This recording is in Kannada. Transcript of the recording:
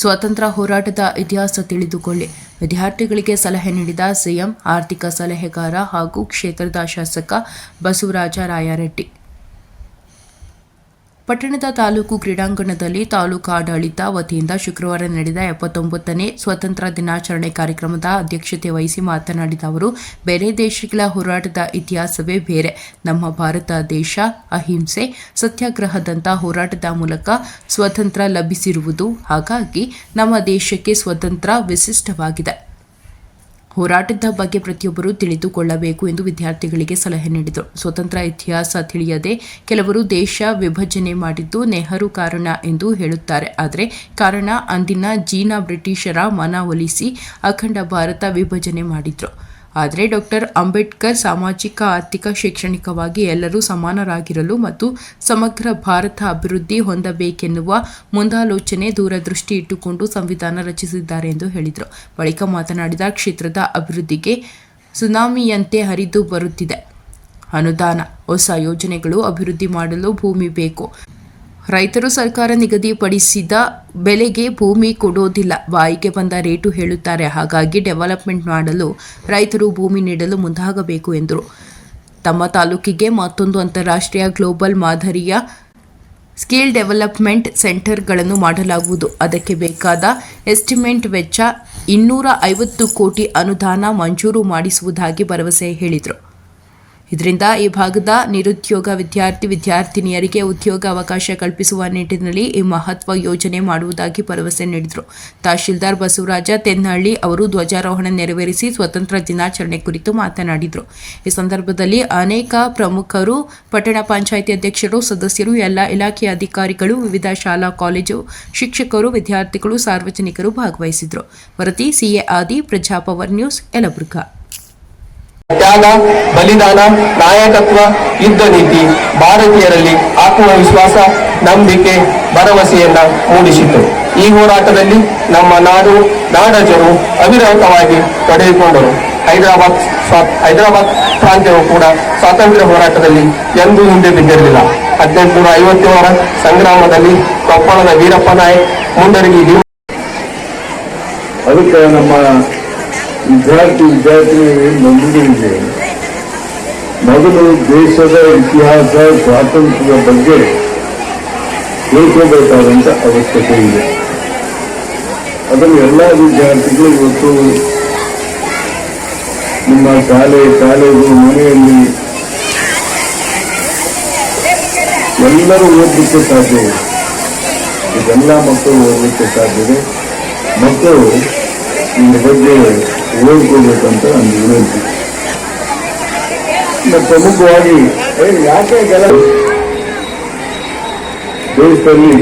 ಸ್ವಾತಂತ್ರ್ಯ ಹೋರಾಟದ ಇತಿಹಾಸ ತಿಳಿದುಕೊಳ್ಳಿ. ವಿದ್ಯಾರ್ಥಿಗಳಿಗೆ ಸಲಹೆ ನೀಡಿದ ಸಿಎಂ, ಆರ್ಥಿಕ ಸಲಹೆಗಾರ ಹಾಗೂ ಕ್ಷೇತ್ರದ ಶಾಸಕ ಬಸವರಾಜ ರಾಯರೆಡ್ಡಿ. ಪಟ್ಟಣದ ತಾಲೂಕು ಕ್ರೀಡಾಂಗಣದಲ್ಲಿ ತಾಲೂಕು ಆಡಳಿತ ವತಿಯಿಂದ ಶುಕ್ರವಾರ ನಡೆದ ಎಪ್ಪತ್ತೊಂಬತ್ತನೇ ಸ್ವಾತಂತ್ರ್ಯ ದಿನಾಚರಣೆ ಕಾರ್ಯಕ್ರಮದ ಅಧ್ಯಕ್ಷತೆ ವಹಿಸಿ ಮಾತನಾಡಿದ ಅವರು, ಬೇರೆ ದೇಶಗಳ ಹೋರಾಟದ ಇತಿಹಾಸವೇ ಬೇರೆ. ನಮ್ಮ ಭಾರತ ದೇಶ ಅಹಿಂಸೆ ಸತ್ಯಾಗ್ರಹದಂಥ ಹೋರಾಟದ ಮೂಲಕ ಸ್ವತಂತ್ರ ಲಭಿಸಿರುವುದು. ಹಾಗಾಗಿ ನಮ್ಮ ದೇಶಕ್ಕೆ ಸ್ವತಂತ್ರ ವಿಶಿಷ್ಟವಾಗಿದೆ. ಹೋರಾಟದ ಬಗ್ಗೆ ಪ್ರತಿಯೊಬ್ಬರು ತಿಳಿದುಕೊಳ್ಳಬೇಕು ಎಂದು ವಿದ್ಯಾರ್ಥಿಗಳಿಗೆ ಸಲಹೆ ನೀಡಿದರು. ಸ್ವತಂತ್ರ ಇತಿಹಾಸ ತಿಳಿಯದೆ ಕೆಲವರು ದೇಶ ವಿಭಜನೆ ಮಾಡಿದ್ದು ನೆಹರು ಕಾರಣ ಎಂದು ಹೇಳುತ್ತಾರೆ. ಆದರೆ ಕಾರಣ ಅಂದಿನ ಜೀನಾ ಬ್ರಿಟಿಷರ ಮನವೊಲಿಸಿ ಅಖಂಡ ಭಾರತ ವಿಭಜನೆ ಮಾಡಿದ್ರು. ಆದರೆ ಡಾಕ್ಟರ್ ಅಂಬೇಡ್ಕರ್ ಸಾಮಾಜಿಕ, ಆರ್ಥಿಕ, ಶೈಕ್ಷಣಿಕವಾಗಿ ಎಲ್ಲರೂ ಸಮಾನರಾಗಿರಲು ಮತ್ತು ಸಮಗ್ರ ಭಾರತ ಅಭಿವೃದ್ಧಿ ಹೊಂದಬೇಕೆನ್ನುವ ಮುಂದಾಲೋಚನೆ ದೂರದೃಷ್ಟಿ ಇಟ್ಟುಕೊಂಡು ಸಂವಿಧಾನ ರಚಿಸಿದ್ದಾರೆ ಎಂದು ಹೇಳಿದರು. ಬಳಿಕ ಮಾತನಾಡಿದ ಕ್ಷೇತ್ರದ ಅಭಿವೃದ್ಧಿಗೆ ಸುನಾಮಿಯಂತೆ ಹರಿದು ಬರುತ್ತಿದೆ. ಅನುದಾನ, ಹೊಸ ಯೋಜನೆಗಳು ಅಭಿವೃದ್ಧಿ ಮಾಡಲು ಭೂಮಿ ಬೇಕು. ರೈತರು ಸರ್ಕಾರ ನಿಗದಿಪಡಿಸಿದ ಬೆಲೆಗೆ ಭೂಮಿ ಕೊಡೋದಿಲ್ಲ. ಬಾಯಿಗೆ ಬಂದ ರೇಟು ಹೇಳುತ್ತಾರೆ. ಹಾಗಾಗಿ ಡೆವಲಪ್ಮೆಂಟ್ ಮಾಡಲು ರೈತರು ಭೂಮಿ ನೀಡಲು ಮುಂದಾಗಬೇಕು ಎಂದರು. ತಮ್ಮ ತಾಲೂಕಿಗೆ ಮತ್ತೊಂದು ಅಂತಾರಾಷ್ಟ್ರೀಯ ಗ್ಲೋಬಲ್ ಮಾದರಿಯ ಸ್ಕಿಲ್ ಡೆವಲಪ್ಮೆಂಟ್ ಸೆಂಟರ್ಗಳನ್ನು ಮಾಡಲಾಗುವುದು. ಅದಕ್ಕೆ ಬೇಕಾದ ಎಸ್ಟಿಮೇಟ್ ವೆಚ್ಚ ಇನ್ನೂರ ಐವತ್ತು ಕೋಟಿ ಅನುದಾನ ಮಂಜೂರು ಮಾಡಿಸುವುದಾಗಿ ಭರವಸೆ ಹೇಳಿದರು. ಇದರಿಂದ ಈ ಭಾಗದ ನಿರುದ್ಯೋಗ ವಿದ್ಯಾರ್ಥಿ ವಿದ್ಯಾರ್ಥಿನಿಯರಿಗೆ ಉದ್ಯೋಗ ಅವಕಾಶ ಕಲ್ಪಿಸುವ ನಿಟ್ಟಿನಲ್ಲಿ ಈ ಮಹತ್ವ ಯೋಜನೆ ಮಾಡುವುದಾಗಿ ಭರವಸೆ ನೀಡಿದರು. ತಹಶೀಲ್ದಾರ್ ಬಸವರಾಜ ತೆನ್ನಹಳ್ಳಿ ಅವರು ಧ್ವಜಾರೋಹಣ ನೆರವೇರಿಸಿ ಸ್ವತಂತ್ರ ದಿನಾಚರಣೆ ಕುರಿತು ಮಾತನಾಡಿದರು. ಈ ಸಂದರ್ಭದಲ್ಲಿ ಅನೇಕ ಪ್ರಮುಖರು, ಪಟ್ಟಣ ಪಂಚಾಯಿತಿ ಅಧ್ಯಕ್ಷರು, ಸದಸ್ಯರು, ಎಲ್ಲ ಇಲಾಖೆಯ ಅಧಿಕಾರಿಗಳು, ವಿವಿಧ ಶಾಲಾ, ಕಾಲೇಜು ಶಿಕ್ಷಕರು, ವಿದ್ಯಾರ್ಥಿಗಳು, ಸಾರ್ವಜನಿಕರು ಭಾಗವಹಿಸಿದರು ವರದಿ ಸಿಎ ಆದಿ, ಪ್ರಜಾಪವರ್ ನ್ಯೂಸ್, ಯಲಬುರ್ಗಾ. ತ್ಯಾಗ ಬಲಿದಾನ, ನಾಯಕತ್ವ ಯುದ್ಧ ನೀತಿ ಭಾರತೀಯರಲ್ಲಿ ಆತ್ಮವಿಶ್ವಾಸ, ನಂಬಿಕೆ, ಭರವಸೆಯನ್ನ ಮೂಡಿಸಿತು. ಈ ಹೋರಾಟದಲ್ಲಿ ನಮ್ಮ ನಾಡು, ನಾಡಜರು ಅವಿರತವಾಗಿ ತೊಡಗಿಕೊಂಡರು. ಹೈದರಾಬಾದ್ ಹೈದರಾಬಾದ್ ಪ್ರಾಂತ್ಯವು ಕೂಡ ಸ್ವಾತಂತ್ರ್ಯ ಹೋರಾಟದಲ್ಲಿ ಎಂದೂ ಹಿಂದೆ ಬಿದ್ದಿರಲಿಲ್ಲ. ಹದಿನೆಂಟುನೂರ ಐವತ್ತೇಳರ ಸಂಗ್ರಾಮದಲ್ಲಿ ಕೊಪ್ಪಳದ ವೀರಪ್ಪ ನಾಯಕ್ ಮುಂಡರಗಿ ಅದಕ್ಕೆ ನಮ್ಮ ವಿದ್ಯಾರ್ಥಿ ವಿದ್ಯಾರ್ಥಿನಿಯರಿಗೆ ನಂಬಿಕೆ ಇದೆ. ಮೊದಲು ದೇಶದ ಇತಿಹಾಸ, ಸ್ವಾತಂತ್ರ್ಯದ ಬಗ್ಗೆ ತಿಳ್ಕೋಬೇಕಾದಂಥ ಅವಶ್ಯಕತೆ ಇದೆ. ಅದನ್ನು ಎಲ್ಲ ವಿದ್ಯಾರ್ಥಿಗಳು ಇವತ್ತು ನಿಮ್ಮ ಶಾಲೆ, ಕಾಲೇಜು, ಮನೆಯಲ್ಲಿ ಎಲ್ಲರೂ ಓದಲಿಕ್ಕೆ ಸಾಧ್ಯ ಇದೆ. ಇದೆಲ್ಲ ಮಕ್ಕಳು ಓದಲಿಕ್ಕೆ ಸಾಧ್ಯ ಇದೆ. ಮಕ್ಕಳು ಇದ್ರ ಬಗ್ಗೆ ಓದ್ಕೋಬೇಕಂತ ನನ್ನ ವಿನಂತಿ ಪ್ರಮುಖವಾಗಿ ಯಾಕೆ ಕೆಲ ದೇಶದಲ್ಲಿ